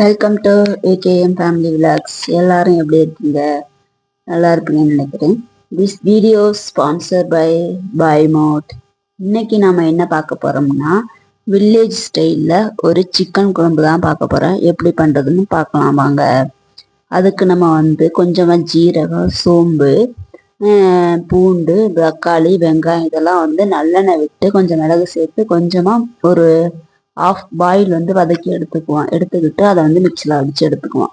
Welcome to AKM family vlogs எல்லாரும் எப்படி இருக்கீங்க? நல்லா இருப்பீங்கன்னு நினைக்கிறேன். This video sponsor by by mode இன்னைக்கு நாம என்ன பார்க்க போறோம்னா வில்லேஜ் ஸ்டைலில் ஒரு சிக்கன் குழம்பு தான் பார்க்க போறோம். எப்படி பண்ணுறதுன்னு பார்க்கலாம் வாங்க. அதுக்கு நம்ம வந்து கொஞ்சமாக ஜீரகம் சோம்பு பூண்டு தக்காளி வெங்காயம் இதெல்லாம் வந்து நல்லெண்ணெய் விட்டு கொஞ்சம் மிளகு சேர்த்து கொஞ்சமாக ஒரு ஆஃப் பாயில் வந்து வதக்கி எடுத்துக்குவோம் எடுத்துக்கிட்டு அதை வந்து மிக்சியில் அடித்து எடுத்துக்குவோம்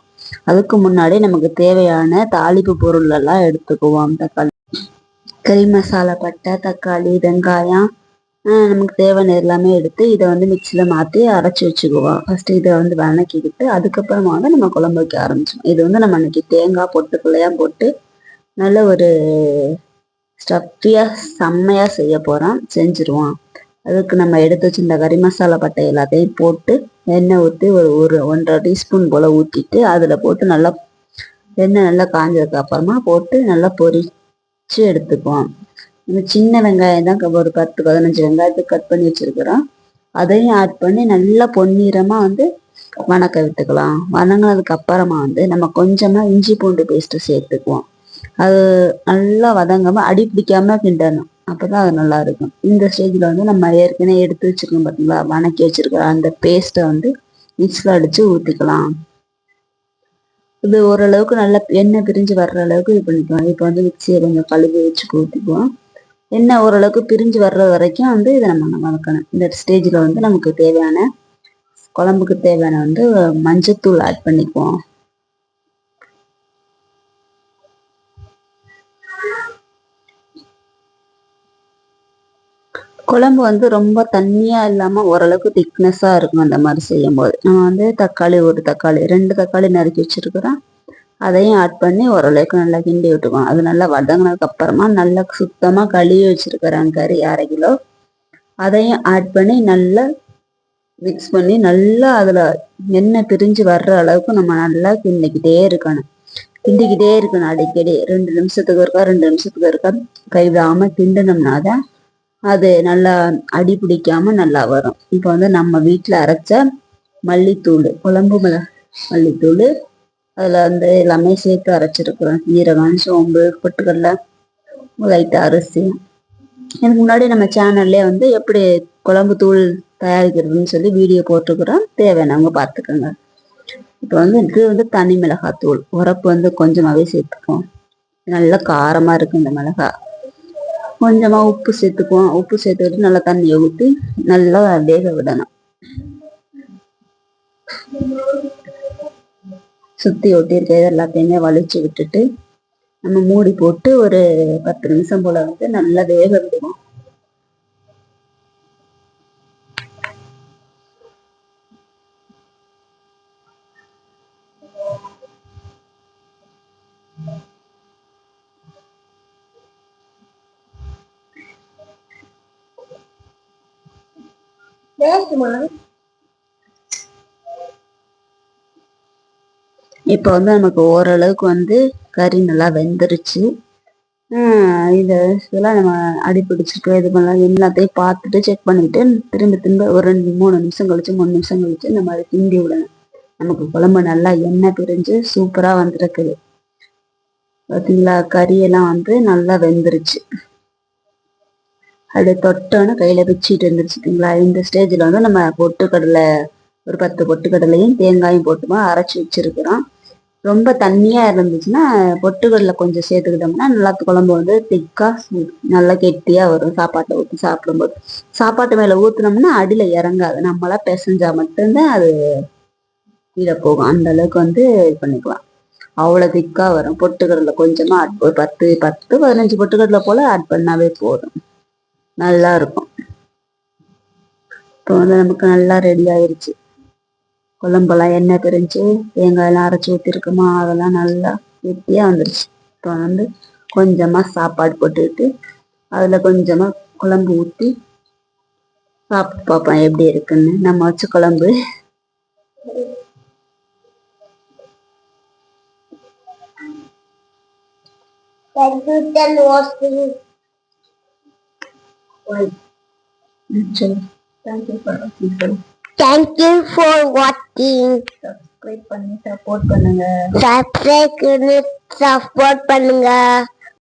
அதுக்கு முன்னாடி நமக்கு தேவையான தாளிப்பு பொருள் எல்லாம் எடுத்துக்குவோம். தக்காளி கறி மசாலா பட்டை தக்காளி வெங்காயம் ஆஹ் நமக்கு தேவையான எல்லாமே எடுத்து இதை வந்து மிக்சியில் மாற்றி அரைச்சி வச்சுக்குவோம். ஃபர்ஸ்ட் இதை வந்து வணக்கிக்கிட்டு அதுக்கப்புறமா வந்து நம்ம குழம்பு வைக்க ஆரம்பிச்சோம் இது வந்து நம்ம அன்னைக்கு தேங்காய் பொட்டுக்குள்ளையாக போட்டு நல்ல ஒரு ஸ்டஃப்பியாக செம்மையாக செய்ய போகிறோம் செஞ்சுருவோம். அதுக்கு நம்ம எடுத்து வச்சிருந்த கறி மசாலா பட்டை எல்லாத்தையும் போட்டு எண்ணெய் ஊற்றி ஒரு ஒரு ஒன்றரை டீஸ்பூன் போல் ஊற்றிட்டு அதில் போட்டு நல்லா எண்ணெய் நல்லா காஞ்சதுக்கு அப்புறமா போட்டு நல்லா பொரிச்சு எடுத்துக்குவோம். இந்த சின்ன வெங்காயம் தான் ஒரு பத்து பதினஞ்சு வெங்காயத்துக்கு கட் பண்ணி வச்சிருக்கிறோம். அதையும் ஆட் பண்ணி நல்லா பொன்னிறமாக வந்து வணக்க விட்டுக்கலாம். வணங்கினதுக்கு அப்புறமா வந்து நம்ம கொஞ்சமாக இஞ்சி பூண்டு பேஸ்ட்டு சேர்த்துக்குவோம். அது நல்லா வதங்காமல் அடி பிடிக்காம கிண்டணும். அப்பதான் அது நல்லா இருக்கும் இந்த ஸ்டேஜ்ல வந்து நம்ம ஏற்கனவே எடுத்து வச்சிருக்கோம் பார்த்தீங்களா வணக்கி வச்சிருக்கிற அந்த பேஸ்ட்டை வந்து மிக்ஸில் அடிச்சு ஊற்றிக்கலாம் இது ஓரளவுக்கு நல்லா எண்ணெய் பிரிஞ்சு வர்ற அளவுக்கு இது பண்ணிக்கலாம். இப்போ வந்து மிக்சியை கொஞ்சம் கழுவி வச்சு ஊற்றிக்குவோம் எண்ணெய் ஓரளவுக்கு பிரிஞ்சு வர்ற வரைக்கும் வந்து இதை நம்ம வளர்க்கணும் இந்த ஸ்டேஜில் வந்து நமக்கு தேவையான குழம்புக்கு தேவையான வந்து மஞ்சத்தூள் ஆட் பண்ணிக்குவோம். குழம்பு வந்து ரொம்ப தண்ணியாக இல்லாமல் ஓரளவுக்கு திக்னஸாக இருக்கும் அந்த மாதிரி செய்யும் போது நான் வந்து தக்காளி ஒரு தக்காளி ரெண்டு தக்காளி நறுக்கி வச்சிருக்கிறேன் அதையும் ஆட் பண்ணி ஓரளவுக்கு நல்லா கிண்டி விட்டுக்குவோம். அது நல்லா வதங்கினதுக்கு அப்புறமா நல்லா சுத்தமாக கழுவி வச்சுருக்குறாங்க கறி அரை கிலோ. அதையும் ஆட் பண்ணி நல்லா மிக்ஸ் பண்ணி நல்லா அதில் எண்ணெய் பிரிஞ்சு வர்ற அளவுக்கு நம்ம நல்லா கிண்டிக்கிட்டே இருக்கணும். கிண்டிக்கிட்டே இருக்கணும் அடிக்கடி. ரெண்டு நிமிஷத்துக்கு இருக்கா ரெண்டு நிமிஷத்துக்கு இருக்கா கைவிடாமல் கிண்டினோம்னா தான் அது நல்லா அடி பிடிக்காம நல்லா வரும். இப்போ வந்து நம்ம வீட்டில் அரைச்ச மல்லித்தூள் குழம்பு மிள மல்லித்தூள் அதில் வந்து எல்லாமே சேர்த்து அரைச்சிருக்கிறோம். ஜீரகம் சோம்பு பொட்டுக்கடலை லைட்டாக அரிசி. இதுக்கு முன்னாடி நம்ம சேனல்லே வந்து எப்படி குழம்பு தூள் தயாரிக்கிறதுன்னு சொல்லி வீடியோ போட்டிருக்கிறோம். தேவையானவங்க பார்த்துக்கோங்க. இப்போ வந்து இது வந்து தனி மிளகாய் தூள் உரப்பு வந்து கொஞ்சமாகவே சேர்த்துப்போம் நல்லா காரமாக இருக்குது இந்த மிளகாய் கொஞ்சமா உப்பு சேர்த்துக்குவோம். உப்பு சேர்த்துக்கிட்டு நல்லா தண்ணியை ஊற்றி நல்லா வேக விடணும். சுத்தி ஒட்டிருக்கிறது எல்லாத்தையுமே வலிச்சு விட்டுட்டு நம்ம மூடி போட்டு ஒரு பத்து நிமிஷம் போல வந்து நல்லா வேக விடுவோம். இப்போ வந்து நமக்கு ஓரளவுக்கு வந்து கறி நல்லா வெந்துருச்சு. ஆஹ் இதெல்லாம் நம்ம அடி பிடிச்சிருக்கோம் இது பண்ணலாம் எல்லாத்தையும் பார்த்துட்டு செக் பண்ணிட்டு திரும்ப திரும்ப ஒரு ரெண்டு மூணு நிமிஷம் கழிச்சு மூணு நிமிஷம் கழிச்சு நம்ம அதை கிண்டி விடணும். நமக்கு குழம்பு நல்லா எண்ணெய் பிரிஞ்சு சூப்பரா வந்திருக்குது. பார்த்தீங்களா? கறியெல்லாம் வந்து நல்லா வெந்துருச்சு. அது தொட்டோன்னு கையில் பிச்சுட்டு இருந்துருச்சுங்களா இந்த ஸ்டேஜில் வந்து நம்ம பொட்டுக்கடலை ஒரு பத்து பொட்டுக்கடலையும் தேங்காயும் போட்டுமா அரைச்சி வச்சிருக்கிறோம். ரொம்ப தண்ணியாக இருந்துச்சுன்னா பொட்டுக்கடலை கொஞ்சம் சேர்த்துக்கிட்டோம்னா நல்லா குழம்பு வந்து திக்காக நல்லா கெட்டியாக வரும் சாப்பாட்டை ஊற்றி சாப்பிடும்போது. சாப்பாட்டு மேலே ஊற்றுனோம்னா அடியில் இறங்காது. நம்மளாம் பிசைஞ்சா மட்டும்தான் அது கீழே போகும். அந்த அளவுக்கு வந்து இது பண்ணிக்கலாம். அவ்வளோ திக்காக வரும். பொட்டுக்கடலை கொஞ்சமாக ஆட் ஒரு பத்து பத்து பதினஞ்சு பொட்டுக்கடலை போல் ஆட் பண்ணாவே போதும். நல்லா இருக்கும் இப்போ வந்து நமக்கு நல்லா ரெடி ஆயிருச்சு. குழம்பெல்லாம் எண்ணெய் பிரிஞ்சு தேங்காயெல்லாம் அரைச்சி ஊற்றிருக்குமா அதெல்லாம் நல்லா கெட்டியாக வந்துருச்சு. இப்போ வந்து கொஞ்சமாக சாப்பாடு போட்டுக்கிட்டு அதில் கொஞ்சமாக குழம்பு ஊற்றி சாப்பிட்டு பார்ப்போம் எப்படி இருக்குன்னு. நம்ம வச்ச குழம்பு. சரி தேங்க்யூ ஃபார் வாட்சிங் தேங்க்யூ ஃபார் வாட்சிங் சப்ஸ்கிரைப் பண்ணி சப்போர்ட் பண்ணுங்க. சப்ஸ்கிரைப் சப்போர்ட் பண்ணுங்க.